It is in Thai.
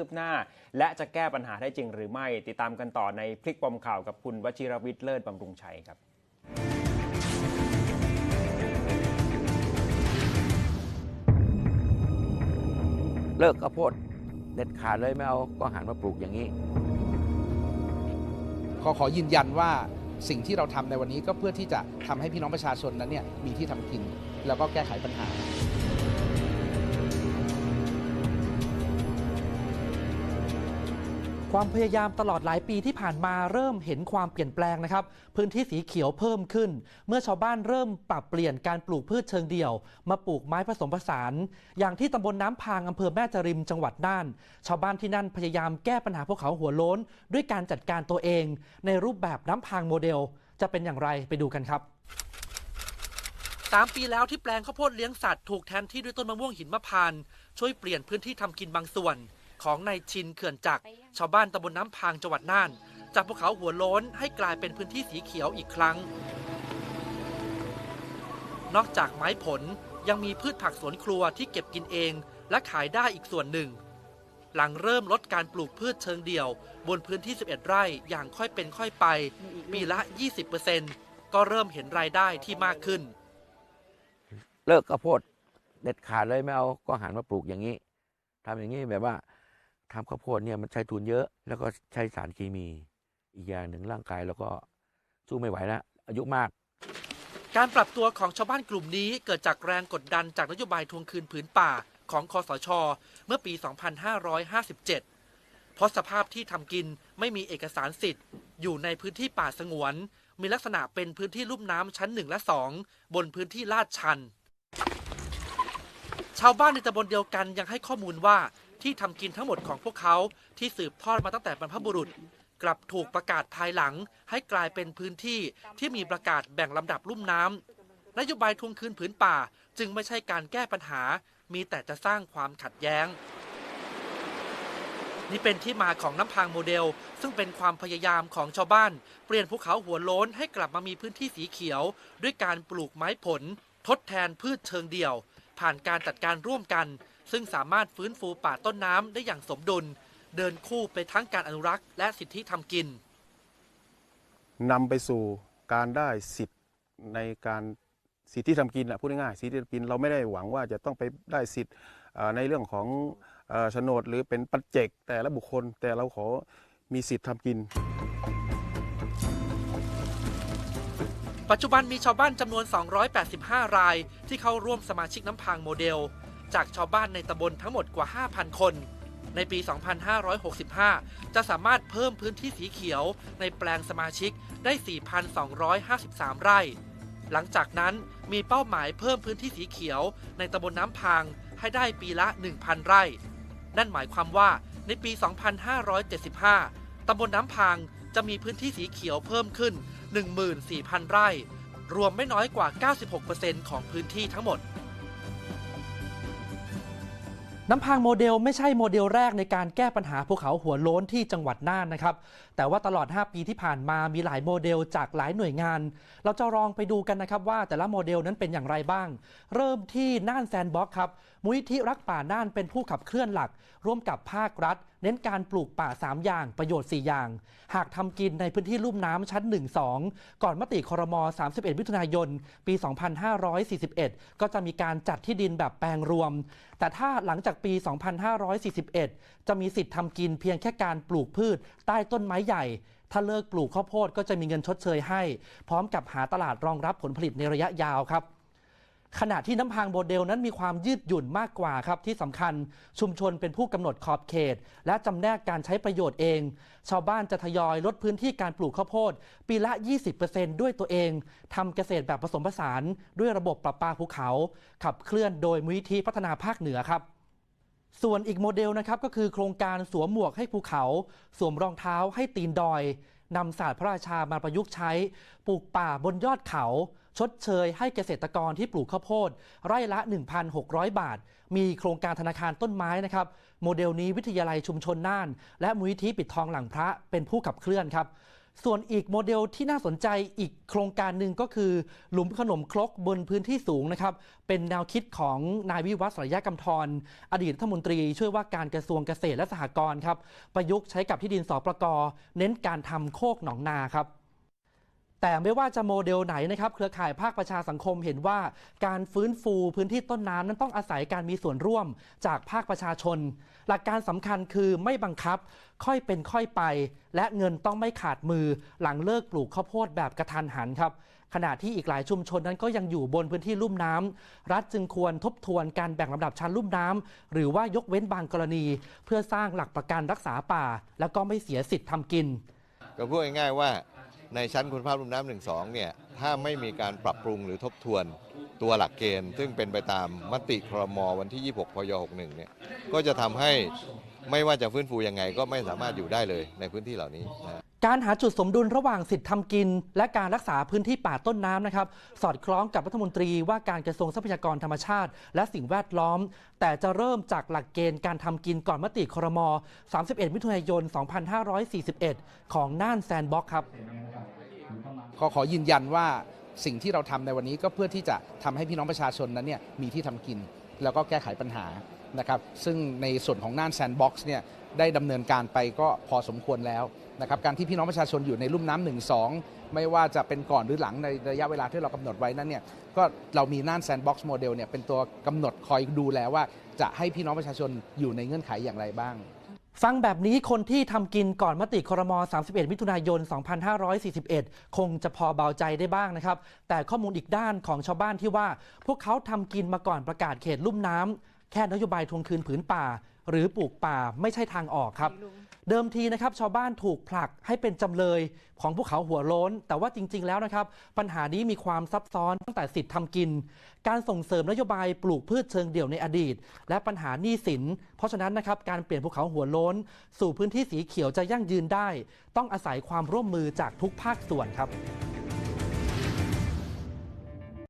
คืบหน้า และจะแก้ปัญหาได้จริงหรือไม่ ติดตามกันต่อในพลิกปมข่าวกับคุณวชิรวิทย์เลิศบำรุงชัยครับเลิกข้าวโพดเด็ดขาดเลยไม่เอาก็หันมาปลูกอย่างนี้ ขอขอยืนยันว่าสิ่งที่เราทำในวันนี้ก็เพื่อที่จะทำให้พี่น้องประชาชนนั้นเนี่ยมีที่ทำกิน แล้วก็แก้ไขปัญหา ความพยายามตลอดหลายปีที่ผ่านมาเริ่มเห็นความเปลี่ยนแปลงนะครับ พื้นที่สีเขียวเพิ่มขึ้น เมื่อชาวบ้านเริ่มปรับเปลี่ยนการปลูกพืชเชิงเดี่ยว มาปลูกไม้ผสมผสาน อย่างที่ตำบลน้ำพางอำเภอแม่จริมจังหวัดน่าน ชาวบ้านที่นั่นพยายามแก้ปัญหาภูเขาหัวโล้น ด้วยการจัดการตัวเอง ในรูปแบบน้ำพางโมเดล จะเป็นอย่างไรไปดูกันครับสามปีแล้วที่แปลงข้าวโพดเลี้ยงสัตว์ถูกแทนที่ด้วยต้นมะม่วงหินมะพร้านช่วยเปลี่ยนพื้นที่ทำกินบางส่วน ของนายชินเขื่อนจักรชาวบ้านตำบลน้ำพางจังหวัดน่าน จากภูเขาหัวโล้นให้กลายเป็นพื้นที่สีเขียวอีกครั้ง นอกจากไม้ผลยังมีพืชผักสวนครัวที่เก็บกินเอง และขายได้อีกส่วนหนึ่ง หลังเริ่มลดการปลูกพืชเชิงเดี่ยว บนพื้นที่ 11 ไร่อย่างค่อยเป็นค่อยไป ปีละ 20%ก็เริ่มเห็นรายได้ที่มากขึ้น เลิกข้าวโพดเด็ดขาดเลยไม่เอาก็หันมาปลูกอย่างนี้ทำอย่างนี้แบบว่า ทำข้าวโพดเนี่ยมันใช้ทุนเยอะ แล้วก็ใช้สารเคมี อีกอย่างหนึ่งร่างกายเราก็สู้ไม่ไหวแล้วอายุมาก การปรับตัวของชาวบ้านกลุ่มนี้เกิดจากแรงกดดันจากนโยบายทวงคืนผืนป่าของคอสช เมื่อปี 2557 เพราะสภาพที่ทำกินไม่มีเอกสารสิทธิ์ อยู่ในพื้นที่ป่าสงวน มีลักษณะเป็นพื้นที่ลุ่มน้ำชั้น1และ2บนพื้นที่ลาดชัน ชาวบ้านในตำบลเดียวกันยังให้ข้อมูลว่า ที่ทำกินทั้งหมดของพวกเขาที่สืบทอดมาตั้งแต่บรรพบุรุษ กลับถูกประกาศภายหลัง ให้กลายเป็นพื้นที่ที่มีประกาศแบ่งลำดับลุ่มน้ำนโยบายทวงคืนผืนป่า จึงไม่ใช่การแก้ปัญหา มีแต่จะสร้างความขัดแย้ง นี่เป็นที่มาของน้ำพังโมเดล ซึ่งเป็นความพยายามของชาวบ้าน เปลี่ยนภูเขาหัวโล้นให้กลับมามีพื้นที่สีเขียว ด้วยการปลูกไม้ผล ทดแทนพืชเชิงเดี่ยว ผ่านการจัดการร่วมกัน ซึ่งสามารถฟื้นฟูป่าต้นน้ำได้อย่างสมดุล เดินคู่ไปทั้งการอนุรักษ์และสิทธิทำกินนำไปสู่การได้สิทธิ์ในการสิทธิทำกินนะพูดง่ายๆสิทธิทำกินเราไม่ได้หวังว่าจะต้องไปได้สิทธิ์เอ่อในเรื่องของเอ่อโฉนดหรือเป็นปัจเจกแต่ละบุคคล แต่เราขอมีสิทธิ์ทำกิน ปัจจุบันมีชาวบ้านจำนวน 285 ราย ที่เข้าร่วมสมาชิกน้ำพังโมเดล จากชาวบ้านในตำบลทั้งหมดกว่า 5,000 คน ในปี 2565 จะสามารถเพิ่มพื้นที่สีเขียวในแปลงสมาชิกได้ 4,253 ไร่ หลังจากนั้นมีเป้าหมายเพิ่มพื้นที่สีเขียวในตำบลน้ำพังให้ได้ปีละ 1,000 ไร่ นั่นหมายความว่าในปี 2575 ตำบลน้ำพังจะมีพื้นที่สีเขียวเพิ่มขึ้น 14,000 ไร่ รวมไม่น้อยกว่า 96%ของพื้นที่ทั้งหมด น้ำพังโมเดลไม่ใช่โมเดลแรกในการแก้ปัญหาภูเขาหัวโล้นที่จังหวัดน่านนะครับ แต่ว่าตลอด 5 ปีที่ผ่านมามีหลายโมเดลจากหลายหน่วยงาน เราจะลองไปดูกันนะครับว่าแต่ละโมเดลนั้นเป็นอย่างไรบ้าง เริ่มที่น่านแซนบ็อกครับมุยที่รักป่าน่านเป็นผู้ขับเคลื่อนหลัก ร่วมกับภาครัฐ เน้นการปลูกป่า 3 อย่างประโยชน์ 4 อย่าง หากทำกินในพื้นที่ลุ่มน้ำชั้น 1-2 ก่อนมติครม 31 มิถุนายน ปี 2541 ก็จะมีการจัดที่ดินแบบแปลงรวม แต่ถ้าหลังจากปี 2541 จะมีสิทธิ์ทำกินเพียงแค่การปลูกพืช ใต้ต้นไม้ใหญ่ถ้าเลิกปลูกข้าวโพดก็จะมีเงินชดเชยให้ พร้อมกับหาตลาดรองรับผลผลิตในระยะยาวครับ ขณะที่น้ำพังโมเดลนั้นมีความยืดหยุ่นมากกว่าครับที่สำคัญชุมชนเป็นผู้กำหนดขอบเขต และจำแนกการใช้ประโยชน์เอง ชาวบ้านจะทยอยลดพื้นที่การปลูกข้าวโพด ปีละ 20%ด้วยตัวเองทำเกษตรแบบผสมผสานด้วยระบบประปาภูเขา ขับเคลื่อนโดยมูลนิธิพัฒนาภาคเหนือครับส่วนอีกโมเดลนะครับก็คือโครงการสวมหมวกให้ภูเขา สวมรองเท้าให้ตีนดอยนำศาสตร์พระราชามาประยุกต์ใช้ ปลูกป่าบนยอดเขา ชดเชยให้เกษตรกรที่ปลูกข้าวโพด ไร่ละ 1,600 บาท มีโครงการธนาคารต้นไม้นะครับ โมเดลนี้วิทยาลัยชุมชนน่าน และมูลนิธิปิดทองหลังพระเป็นผู้ขับเคลื่อนครับส่วนอีกโมเดลที่น่าสนใจอีกโครงการหนึ่งก็คือ หลุมขนมครกบนพื้นที่สูงนะครับ เป็นแนวคิดของนายวิวัฒน์สรยกำธรอดีตรัฐมนตรี ช่วยว่าการกระทรวงเกษตรและสหกรณ์ครับ ประยุกต์ใช้กับที่ดินสปรกเน้นการทำโคกหนองนาครับ แต่ไม่ว่าจะโมเดลไหนนะครับเครือข่ายภาคประชาสังคมเห็นว่า การฟื้นฟูพื้นที่ต้นน้ำนั้นต้องอาศัยการมีส่วนร่วมจากภาคประชาชน หลักการสำคัญคือไม่บังคับ ค่อยเป็นค่อยไป และเงินต้องไม่ขาดมือ หลังเลิกปลูกข้าวโพดแบบกระทันหันครับขณะที่อีกหลายชุมชนนั้นก็ยังอยู่บนพื้นที่ลุ่มน้ำรัฐจึงควรทบทวนการแบ่งลำดับชั้นลุ่มน้ำหรือว่ายกเว้นบางกรณี เพื่อสร้างหลักประกันรักษาป่า แล้วก็ไม่เสียสิทธิ์ทำกิน ก็พูดง่ายๆว่า ในชั้นคุณภาพลุ่มน้ำหนึ่งสองเนี่ยถ้าไม่มีการปรับปรุงหรือทบทวนตัวหลักเกณฑ์ ซึ่งเป็นไปตามมติครมวันที่ 26พย61เนี่ยก็จะทำให้ไม่ว่าจะฟื้นฟูยังไงก็ไม่สามารถอยู่ได้เลยในพื้นที่เหล่านี้นะการหาจุดสมดุลระหว่างสิทธิทำกิน และการรักษาพื้นที่ป่าต้นน้ำนะครับ สอดคล้องกับรัฐมนตรีว่าการกระทรวงทรัพยากรธรรมชาติ และสิ่งแวดล้อม แต่จะเริ่มจากหลักเกณฑ์การทำกินก่อนมติครม 31 มิถุนายน 2541 ของน่านแซนบ็อกซ์ครับ ขอขอยืนยันว่าสิ่งที่เราทำในวันนี้ก็เพื่อที่จะทำให้พี่น้องประชาชนนั้นเนี่ยมีที่ทำกิน แล้วก็แก้ไขปัญหานะครับซึ่งในส่วนของน่านแซนด์บ็อกซ์เนี่ยได้ดำเนินการไปก็พอสมควรแล้วนะครับการที่พี่น้องประชาชนอยู่ในลุ่มน้ำหนึ่งสองไม่ว่าจะเป็นก่อนหรือหลังในระยะเวลาที่เรากำหนดไว้นั้นเนี่ยก็เรามีน่านแซนด์บ็อกซ์โมเดลเนี่ยเป็นตัวกำหนดคอยดูแลว่าจะให้พี่น้องประชาชนอยู่ในเงื่อนไขอย่างไรบ้าง ฟังแบบนี้คนที่ทำกินก่อนมติครม 31 มิถุนายน 2541 คงจะพอเบาใจได้บ้างนะครับ แต่ข้อมูลอีกด้านของชาวบ้านที่ว่า พวกเขาทำกินมาก่อนประกาศเขตลุ่มน้ำ แค่นโยบายทวงคืนผืนป่า หรือปลูกป่าไม่ใช่ทางออกครับ เดิมทีนะครับชาวบ้านถูกผลักให้เป็นจำเลยของภูเขาหัวโล้น แต่ว่าจริง ๆ แล้วนะครับ ปัญหานี้มีความซับซ้อนตั้งแต่สิทธิ์ทำกิน การส่งเสริมนโยบายปลูกพืชเชิงเดี่ยวในอดีต และปัญหาหนี้สิน เพราะฉะนั้นนะครับการเปลี่ยนภูเขาหัวโล้น สู่พื้นที่สีเขียวจะยั่งยืนได้ ต้องอาศัยความร่วมมือจากทุกภาคส่วนครับ